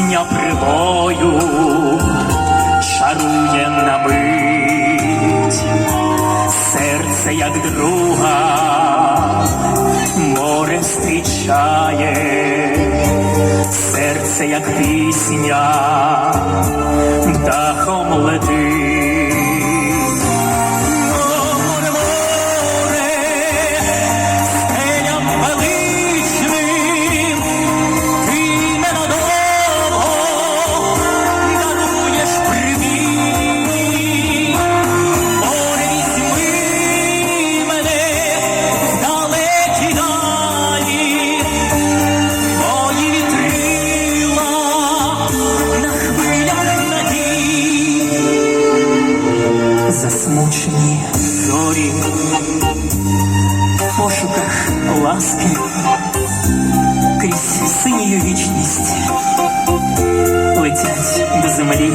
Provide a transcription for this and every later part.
пісня прибою шарує на мить серце, як друга, море зустрічає, серце, як пісня, дахом летить. пошуках ласки крізь синію вічність летять до землі.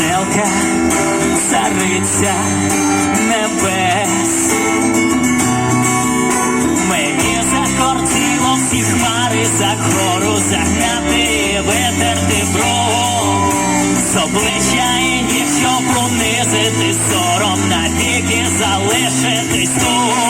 веселка, цариця небес. Мені закортіло всі хмари за гору загнати, витерти бров з обличчя і щоб унизити сором на навіки залишитись тут.